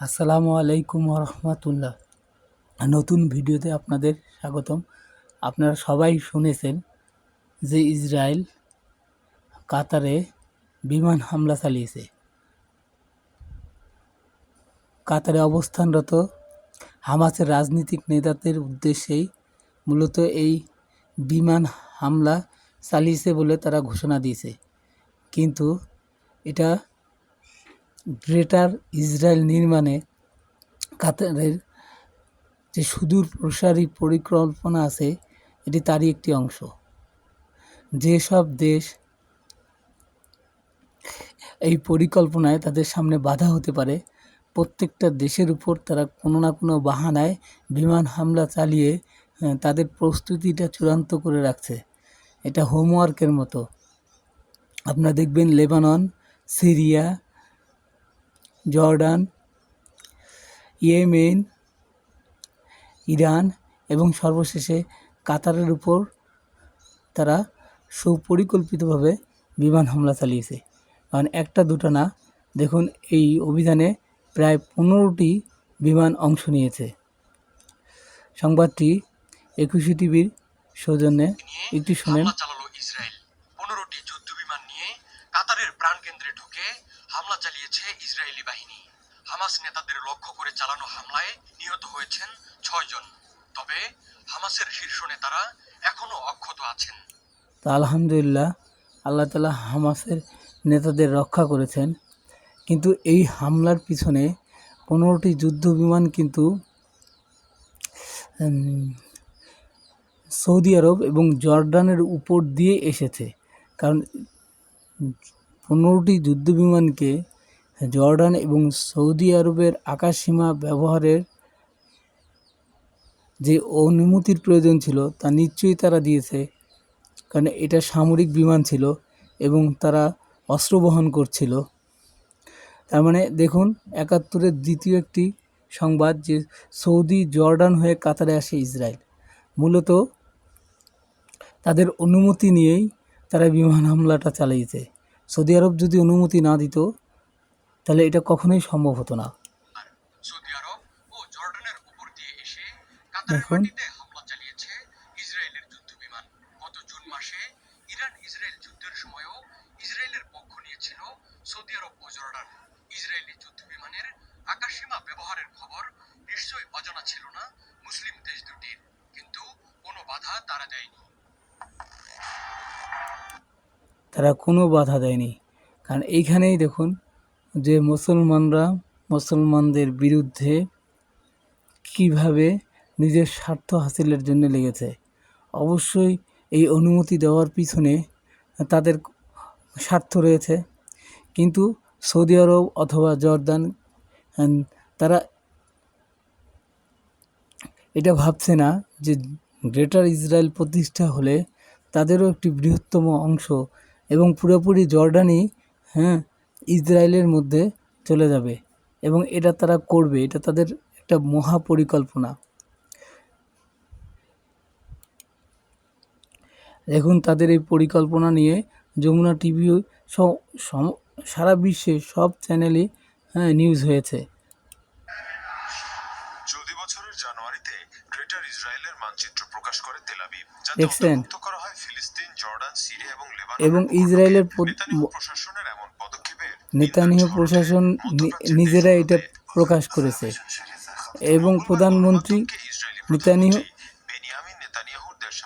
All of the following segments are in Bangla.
আসসালামু আলাইকুম রহমতুল্লাহ নতুন ভিডিওতে আপনাদের স্বাগতম। আপনারা সবাই শুনেছেন যে ইসরায়েল কাতারে বিমান হামলা চালিয়েছে। কাতারে অবস্থানরত হামাসের রাজনৈতিক নেতাদের উদ্দেশ্যেই মূলত এই বিমান হামলা চালিয়েছে বলে তারা ঘোষণা দিয়েছে। কিন্তু এটা গ্রেটার ইসরায়েল নির্মাণে কাতারের যে সুদূর প্রসারী পরিকল্পনা আছে, এটি তারই একটি অংশ। যেসব দেশ এই পরিকল্পনায় তাদের সামনে বাধা হতে পারে, প্রত্যেকটা দেশের উপর তারা কোনো না কোনো বাহানায় বিমান হামলা চালিয়ে তাদের প্রস্তুতিটা চূড়ান্ত করে রাখছে। এটা হোমওয়ার্কের মতো। আপনারা দেখবেন Lebanon, Syria Jordan, Yemen, Iran এবং সর্বশেষে কাতারের উপর তারা সুপরিকল্পিতভাবে বিমান হামলা চালিয়েছে। কারণ একটা, দুটো না, দেখুন এই অভিযানে প্রায় পনেরোটি বিমান অংশ নিয়েছে। সংবাদটি একুশে টিভির সৌজন্যে। একটু শুনেন হামলা চালালো ইসরায়েল পনেরোটি যুদ্ধ বিমান নিয়ে কাতারের প্রাণকেন্দ্রে ঢুকে হামলা চালিয়েছে ইসরায়েলি বাহিনী। হামাস নেতাদের লক্ষ্য করে চালানো হামলায় নিহত হয়েছেন ছয় জন। তবে হামাসের শীর্ষ নেতারা এখনও অক্ষত আছেন। তা আলহামদুলিল্লাহ, আল্লাহ তালা হামাসের নেতাদের রক্ষা করেছেন। কিন্তু এই হামলার পিছনে পনেরোটি যুদ্ধ বিমান কিন্তু সৌদি আরব এবং জর্ডানের উপর দিয়ে এসেছে। কারণ পনেরোটি যুদ্ধ বিমানকে জর্ডান এবং সৌদি আরবের আকাশসীমা ব্যবহারের যে অনুমতির প্রয়োজন ছিল, তা নিশ্চয়ই তারা দিয়েছে। কারণ এটা সামরিক বিমান ছিল এবং তারা অস্ত্র বহন করছিল। তার মানে দেখুন, একাত্তরের দ্বিতীয় একটি সংবাদ যে সৌদি জর্ডান হয়ে কাতারে আসে ইসরায়েল। মূলত তাদের অনুমতি নিয়েই তারা বিমান হামলাটা চালিয়েছে। সৌদি আরব যদি অনুমতি না দিত তাহলে এটা কখনোই সম্ভব হতো না। আর সৌদি আরব ও জর্ডানের উপর দিয়ে এসে কাতারের দেখুন। মাটিতে হামলা চালিয়েছে ইসরায়েলের যুদ্ধ বিমান গত জুন মাসে ইরান ইসরায়েল যুদ্ধের সময়ও ইসরায়েলের পক্ষ নিয়েছিল সৌদি আরব ও জর্ডান ইসরায়েলি যুদ্ধ বিমানের আকাশসীমা ব্যবহারের খবর নিশ্চয়ই অজানা ছিল না মুসলিম দেশ দুটির কিন্তু কোনো বাধা তারা দেয়নি তারা কোনো বাধা দেয়নি। কারণ এইখানেই দেখুন যে মুসলমানরা মুসলমানদের বিরুদ্ধে কীভাবে নিজের স্বার্থ হাসিলের জন্য লেগেছে। অবশ্যই এই অনুমতি দেওয়ার পিছনে তাদের স্বার্থ রয়েছে। কিন্তু সৌদি আরব অথবা জর্দান তারা এটা ভাবছে না যে গ্রেটার ইসরায়েল প্রতিষ্ঠা হলে তাদেরও একটি বৃহত্তম অংশ এবং পুরোপুরি জর্ডানই হ্যাঁ ইসরায়েলের মধ্যে চলে যাবে এবং এটা তারা করবে। এটা তাদের একটা মহা পরিকল্পনা দেখুন তাদের এই পরিকল্পনা নিয়ে যমুনা টিভি সারা বিশ্বে সব চ্যানেলে হ্যাঁ নিউজ হয়েছে। চলতি বছরের জানুয়ারিতে গ্রেটার ইসরায়েলের মানচিত্র প্রকাশ করে তেল আবিব যাতে দেখছেন? করা হয় ফিলিস্তিন জর্ডান সিরিয়া এবং ইসরায়েলের নেতানিয়াহু প্রশাসন নিজেরা এটা প্রকাশ করেছে। এবং প্রধানমন্ত্রী ইসরায়েলি নেতানিয়াহু প্রধানমন্ত্রী বেনিয়ামিন নেতানিয়াহুর দেড়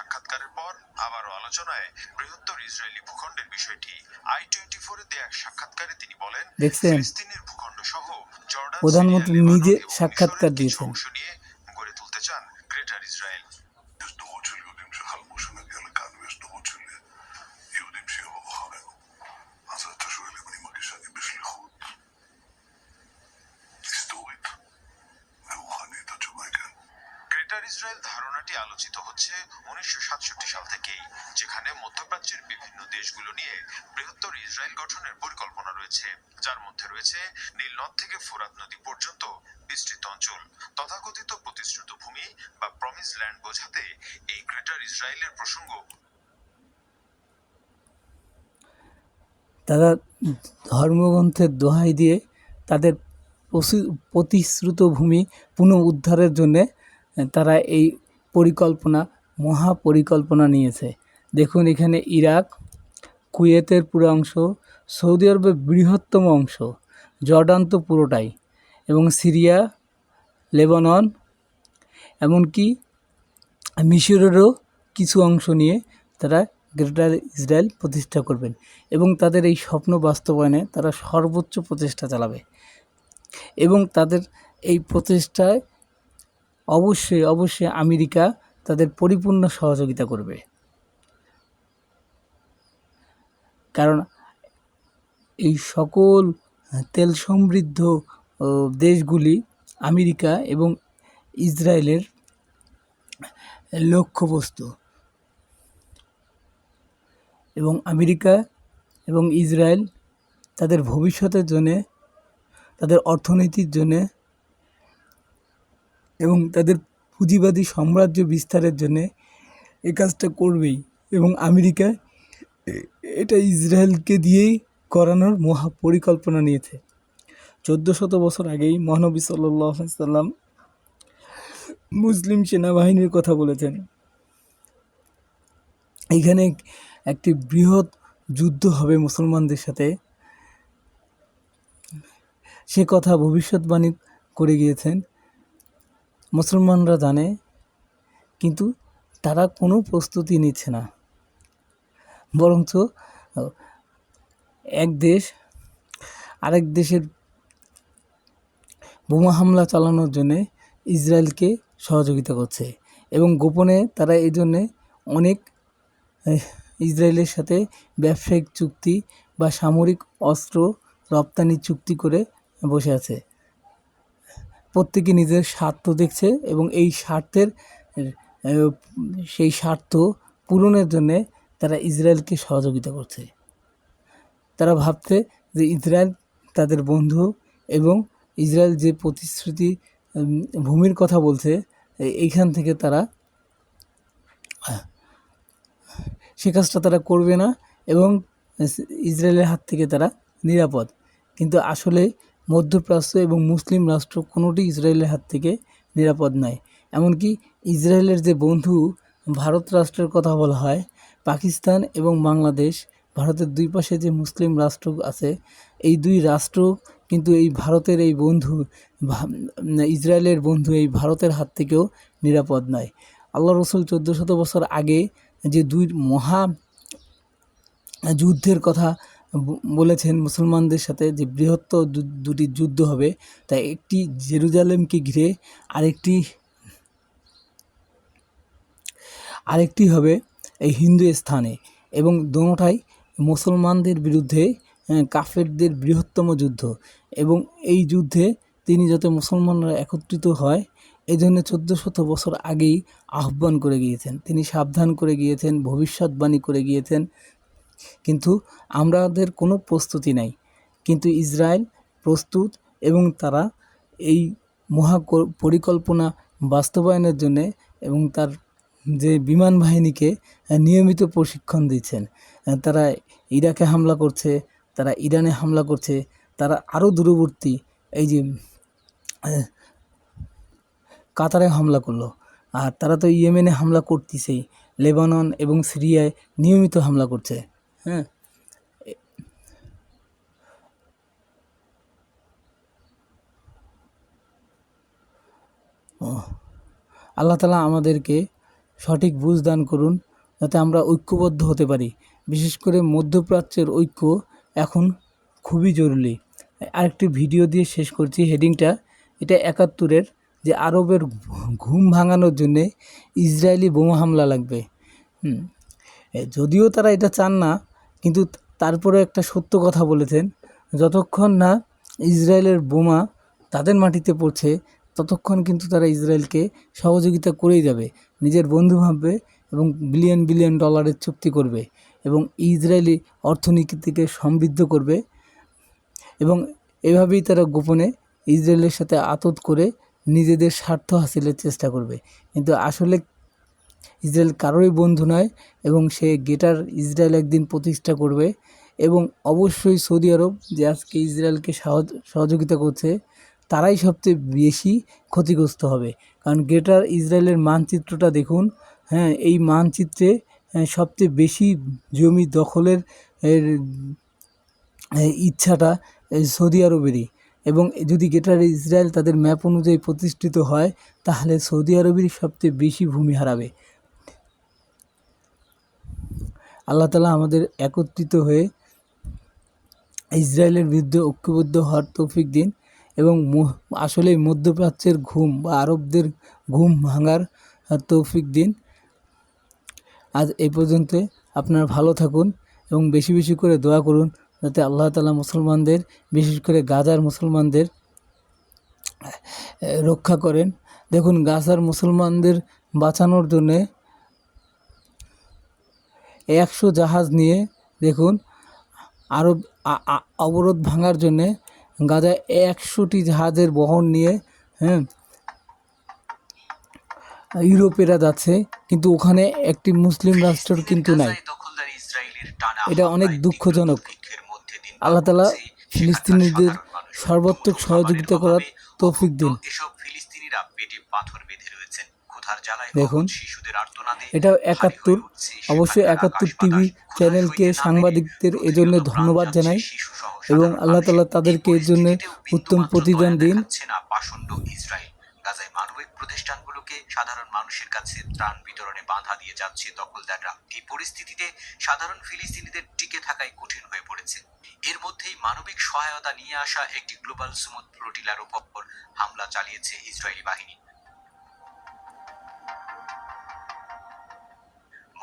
ইসরায়েল ধারণাটি আলোচিত হচ্ছে উনিশশো সাতষট্টি সাল থেকেই, যেখানে মধ্যপ্রাচ্যের বিভিন্ন দেশগুলো নিয়ে বৃহত্তর ইসরায়েল গঠনের পরিকল্পনা রয়েছে। যার মধ্যে রয়েছে নীলনদ থেকে ফোরাত নদী পর্যন্ত বিস্তৃত অঞ্চল, তথাকথিত প্রতিশ্রুত ভূমি বা প্রমিস ল্যান্ড বোঝাতে এই গ্রেটার ইসরায়েলের প্রসঙ্গ। তারা ধর্মগ্রন্থের দোহাই দিয়ে তাদের প্রতিশ্রুত ভূমি পুনঃ উদ্ধারের জন্যে তারা এই পরিকল্পনা মহা পরিকল্পনা নিয়েছে। দেখুন এখানে ইরাক, কুয়েতের পুরো অংশ, সৌদি আরবের বৃহত্তম অংশ, জর্ডান তো পুরোটাই, এবং সিরিয়া, লেবানন, এমনকি মিশরেরও কিছু অংশ নিয়ে তারা গ্রেটার ইসরায়েল প্রতিষ্ঠা করবেন এবং তাদের এই স্বপ্ন বাস্তবায়নে তারা সর্বোচ্চ প্রচেষ্টা চালাবে এবং তাদের এই প্রচেষ্টায় অবশ্যই অবশ্যই আমেরিকা তাদের পরিপূর্ণ সহযোগিতা করবে। কারণ এই সকল তেল সমৃদ্ধ দেশগুলি আমেরিকা এবং ইসরায়েলের লক্ষ্যবস্তু। এবং আমেরিকা এবং ইসরায়েল তাদের ভবিষ্যতের জন্যে, তাদের অর্থনীতির জন্যে এবং তাদের পুঁজিবাদী সাম্রাজ্য বিস্তারের জন্যে এই কাজটা করবেই এবং আমেরিকা এটা ইসরায়েলকে দিয়েই করানোর মহা পরিকল্পনা নিয়েছে। চোদ্দ শত বছর আগেই মহানবী সাল্লাম মুসলিম সেনাবাহিনীর কথা বলেছেন। এইখানে একটি বৃহৎ যুদ্ধ হবে মুসলমানদের সাথে। সে কথা ভবিষ্যৎবাণী করে গিয়েছেন। মুসলমানরা জানে, কিন্তু তারা কোনো প্রস্তুতি নিচ্ছে না। বরঞ্চ, এক দেশ, আরেক দেশের বোমা হামলা চালানোর জন্যে ইসরায়েলকে সহযোগিতা করছে এবং গোপনে তারা এই জন্যে অনেক ইসরায়েলের সাথে ব্যবসায়িক চুক্তি বা সামরিক অস্ত্র রপ্তানি চুক্তি করে বসে আছে। প্রত্যেকে নিজের স্বার্থ দেখছে এবং এই স্বার্থের সেই স্বার্থ পূরণের জন্যে তারা ইসরায়েলকে সহযোগিতা করছে। তারা ভাবছে যে ইসরায়েল তাদের বন্ধু এবং ইসরায়েল যে প্রতিশ্রুতি ভূমির কথা বলছে এইখান থেকে তারা, সে কাজটা তারা করবে না এবং ইসরায়েলের হাত থেকে তারা নিরাপদ। কিন্তু আসলে মধ্যপ্রাচ্য এবং মুসলিম রাষ্ট্র কোনোটি ইসরায়েলের হাত থেকে নিরাপদ নয়। এমনকি ইসরায়েলের যে বন্ধু ভারত রাষ্ট্রের কথা বলা হয়, পাকিস্তান এবং বাংলাদেশ, ভারতের দুই পাশে যে মুসলিম রাষ্ট্র আছে, এই দুই রাষ্ট্র কিন্তু এই ভারতের এই বন্ধু ইসরায়েলের বন্ধু এই ভারতের হাত থেকেও নিরাপদ নয়। আল্লাহ রসুল চোদ্দ শত বছর আগে যে দুই মহা যুদ্ধের কথা বলেছেন মুসলমানদের সাথে যে বৃহত্তর দুটি যুদ্ধ হবে, তাই একটি জেরুজালেমকে ঘিরে আরেকটি আরেকটি হবে এই হিন্দু স্থানে এবং দোনোটাই মুসলমানদের বিরুদ্ধে কাফেরদের বৃহত্তম যুদ্ধ এবং এই যুদ্ধে তিনি যাতে মুসলমানরা একত্রিত হয় এই জন্য চোদ্দ শত বছর আগেই আহ্বান করে গিয়েছেন। তিনি সাবধান করে গিয়েছেন, ভবিষ্যৎবাণী করে গিয়েছেন কিন্তু আমাদের কোনো প্রস্তুতি নাই। কিন্তু ইসরায়েল প্রস্তুত এবং তারা এই মহা পরিকল্পনা বাস্তবায়নের জন্যে এবং তার যে বিমান বাহিনীকে নিয়মিত প্রশিক্ষণ দিচ্ছেন। তারা ইরাকে হামলা করছে, তারা ইরানে হামলা করছে, তারা আরও দূরবর্তী এই যে কাতারে হামলা করল। আর তারা তো ইয়েমেনে হামলা করতেছেই, লেবানন এবং সিরিয়ায় নিয়মিত হামলা করছে। হ্যাঁ। আল্লাহ তালা আমাদেরকে সঠিক বুঝ দান করুন যাতে আমরা ঐক্যবদ্ধ হতে পারি। বিশেষ করে মধ্যপ্রাচ্যের ঐক্য এখন খুবই জরুরি। আরেকটি ভিডিও দিয়ে শেষ করছি হেডিংটা। এটা একাত্তরের যে আরবের ঘুম ভাঙানোর জন্যে ইসরায়েলি বোমা হামলা লাগবে। যদিও তারা এটা চান না কিন্তু তারপরে একটা সত্য কথা বলেছেন, যতক্ষণ না ইসরায়েলের বোমা তাদের মাটিতে পড়ছে, ততক্ষণ কিন্তু তারা ইসরায়েলকে সহযোগিতা করেই যাবে, নিজের বন্ধু ভাববে এবং বিলিয়ন বিলিয়ন ডলারের চুক্তি করবে এবং ইসরায়েলি অর্থনীতিকে সমৃদ্ধ করবে এবং এভাবেই তারা গোপনে ইসরায়েলের সাথে আতত করে নিজেদের স্বার্থ হাসিলের চেষ্টা করবে। কিন্তু আসলে ইসরায়েল কারোরই বন্ধু নয় এবং সে গেটার ইসরায়েল একদিন প্রতিষ্ঠা করবে এবং অবশ্যই সৌদি আরব যে আজকে ইসরায়েলকে সহযোগিতা করছে, তারাই সবচেয়ে বেশি ক্ষতিগ্রস্ত হবে। কারণ গ্রেটার ইসরায়েলের মানচিত্রটা দেখুন হ্যাঁ এই মানচিত্রে সবচেয়ে বেশি জমি দখলের ইচ্ছাটা সৌদি আরবেরই। এবং যদি গ্রেটার ইসরায়েল তাদের ম্যাপ অনুযায়ী প্রতিষ্ঠিত হয়, তাহলে সৌদি আরবেরই সবচেয়ে বেশি ভূমি হারাবে। আল্লাহ তালা আমাদের একত্রিত হয়ে ইসরায়েলের বিরুদ্ধে ঐক্যবদ্ধ হওয়ার তৌফিক দিন এবং আসলে মধ্যপ্রাচ্যের ঘুম বা আরবদের ঘুম ভাঙার তৌফিক দিন। আজ এই পর্যন্ত আপনারা ভালো থাকুন এবং বেশি বেশি করে দোয়া করুন যাতে আল্লাহ তালা মুসলমানদের, বিশেষ করে গাজার মুসলমানদের রক্ষা করেন। দেখুন গাজার মুসলমানদের বাঁচানোর জন্যে একশো জাহাজ নিয়ে দেখুন আরব অবরোধ ভাঙার জন্যে গাজায় একশোটি জাহাজের বহন নিয়ে হ্যাঁ ইউরোপেরা যাচ্ছে কিন্তু ওখানে একটি মুসলিম রাষ্ট্র কিন্তু নাই। এটা অনেক দুঃখজনক। আল্লাহ সেখানকার ফিলিস্তিনিদের সর্বাত্মক সহযোগিতা করার তৌফিক দিন। এসব ফিলিস্তিনিরা পেটে পাথর বেঁধে দেখুন, এটা একাত্তর অবশ্যই একাত্তর টিভি চ্যানেলকে সাংবাদিকদের এজন্য ধন্যবাদ জানাই এবং আল্লাহ মানুষের। তাদেরকে এর জন্য উত্তম প্রতিদান দিন। গাজায় মানবিক প্রতিষ্ঠানগুলোকে সাধারণ মানুষের কাছে ত্রাণ বিতরণে বাধা দিয়ে যাচ্ছে দখলদাররা এই পরিস্থিতিতে সাধারণ ফিলিস্তিনিদের টিকে থাকাই কঠিন হয়ে পড়েছে এর মধ্যেই মানবিক সহায়তা নিয়ে আসা একটি গ্লোবাল সুমুদ ফ্লোটিলার উপর হামলা চালিয়েছে ইসরায়েলি বাহিনী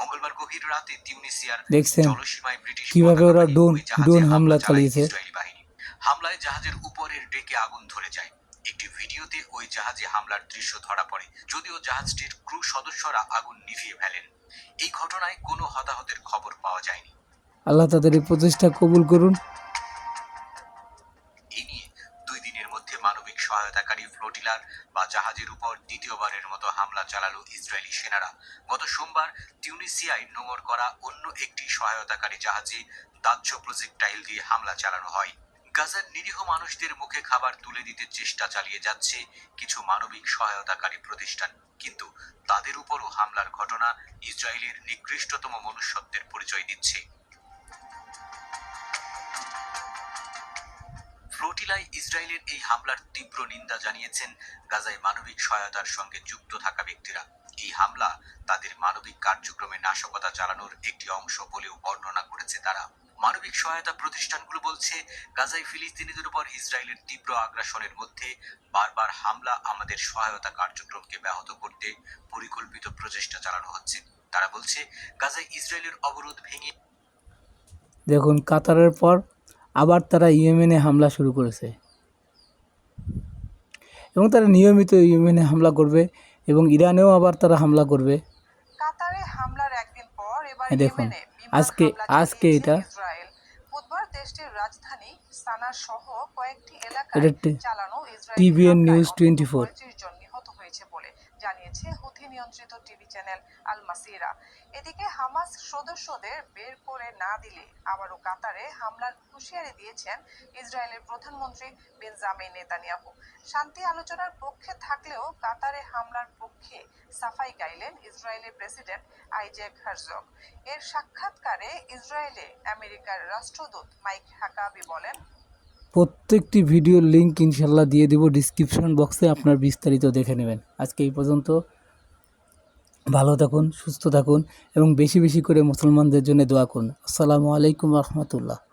মঙ্গলবার গভীর রাতে তিউনিসিয়ার দেখছেন জলসীমায় ব্রিটিশ কীভাবে ওরা ড্রোন- ড্রোন হামলা চালিয়েছে। হামলায় জাহাজের উপরের ডেকে আগুন ধরে যায়। একটি ভিডিওতে ওই জাহাজে হামলার দৃশ্য ধরা পড়ে যদিও জাহাজটির ক্রু সদস্যরা আগুন নিভিয়ে ফেলেন। এই ঘটনায় কোনো হতাহতের খবর পাওয়া যায়নি। আল্লাহ তাদের এই প্রচেষ্টা কবুল করুন। সহায়তাকারী ফ্লোটিলার বা জাহাজের উপর দ্বিতীয়বারের মতো হামলা চালালো ইসরায়েলি সেনারা। গত সোমবার টিউনিসিয়ায় নোঙর করা অন্য একটি সহায়তাকারী জাহাজে দাহ্য প্রজেক্টাইল দিয়ে হামলা চালানো হয়। গাজার নিরীহ মানুষদের মুখে খাবার তুলে দিতে চেষ্টা চালিয়ে যাচ্ছে কিছু মানবিক সহায়তাকারী প্রতিষ্ঠান। কিন্তু তাদের উপরও হামলার ঘটনা ইসরায়েলের নিকৃষ্টতম মনুষ্যত্বের পরিচয় দিচ্ছে। ফ্লোটিলায় ইসরায়েলের এই হামলার তীব্র নিন্দা জানিয়েছেন গাজায় মানবিক সহায়তার সঙ্গে যুক্ত থাকা ব্যক্তিরা। এই হামলা তাদের মানবিক কার্যক্রমে নাশকতা চালানোর একটি অংশ বলেও বর্ণনা করেছে তারা। মানবিক সহায়তা প্রতিষ্ঠানগুলো বলছে, গাজায় ফিলিস্তিনিদের উপর ইসরায়েলের তীব্র আগ্রাসনের মধ্যে বারবার হামলা আমাদের সহায়তা কার্যক্রমকে ব্যাহত করতে পরিকল্পিত প্রচেষ্টা চালানো হচ্ছে। তারা বলছে, গাজায় ইসরায়েলের অবরোধ ভেঙে দেখুন, কাতারের পর আবার তারা ইয়েমেনে হামলা শুরু করেছে। এবং তারা নিয়মিত ইয়েমেনে হামলা করবে এবং ইরানেও আবার তারা হামলা করবে। কাতারে হামলার একদিন পর এবার এই দেখুন, আজকে- আজকে এটা- ইসরায়েল। বুধবার দেশটির রাজধানী সানা কয়েকটি এটা এলাকায় টি- চালানো ইসরায়েলি নিউজ 24 পঁয়ত্রিশ জন নিহত হয়েছে বলে জানিয়েছে হুথি নিয়ন্ত্রিত টিভি চ্যানেল আল মাসিরা এদিকে হামাস সদস্যদের বের করে না দিলে আবারও কাতারে হামলার হুঁশিয়ারি দিয়েছেন ইসরায়েলের প্রধানমন্ত্রী বেনজামিন নেতানিয়াহু। শান্তি আলোচনার পক্ষে থাকলেও কাতারে হামলার পক্ষে সাফাই গাইলেন ইসরায়েলের প্রেসিডেন্ট আইজেক হারজগ। এর সাক্ষাৎকারে ইসরায়েলে আমেরিকার রাষ্ট্রদূত মাইক হাকাবি বলেন, প্রত্যেকটি ভিডিওর লিঙ্ক ইনশাল্লাহ দিয়ে দেবো ডিসক্রিপশন বক্সে, আপনার বিস্তারিত দেখে নেবেন। আজকে এই পর্যন্ত। ভালো থাকুন, সুস্থ থাকুন এবং বেশি বেশি করে মুসলমানদের জন্য দোয়া করুন। আসসালামু আলাইকুম রহমতুল্লাহ।